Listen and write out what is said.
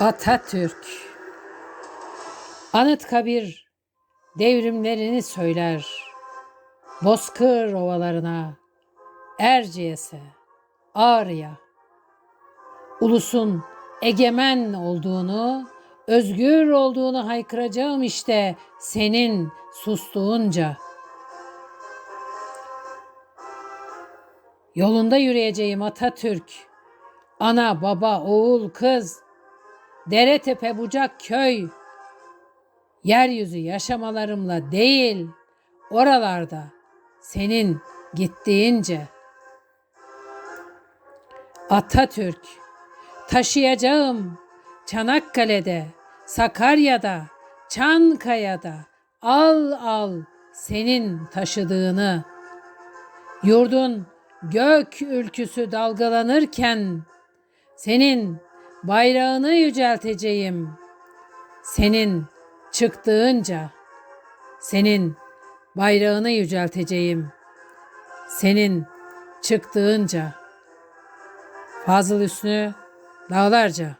Atatürk Anıtkabir devrimlerini söyler. Bozkır ovalarına, Erciyes'e, Ağrı'ya. Ulusun egemen olduğunu, özgür olduğunu haykıracağım işte senin sustuğunca. Yolunda yürüyeceğim Atatürk. Ana, baba, oğul, kız, dere tepe bucak köy. Yeryüzü yaşamalarımla değil, oralarda senin gittiğince. Atatürk taşıyacağım Çanakkale'de, Sakarya'da, Çankaya'da al al senin taşıdığını. Yurdun gök ülküsü dalgalanırken senin bayrağını yücelteceğim. Senin çıktığınca senin bayrağını yücelteceğim. Senin çıktığınca Fazıl Hüsnü Dağlarca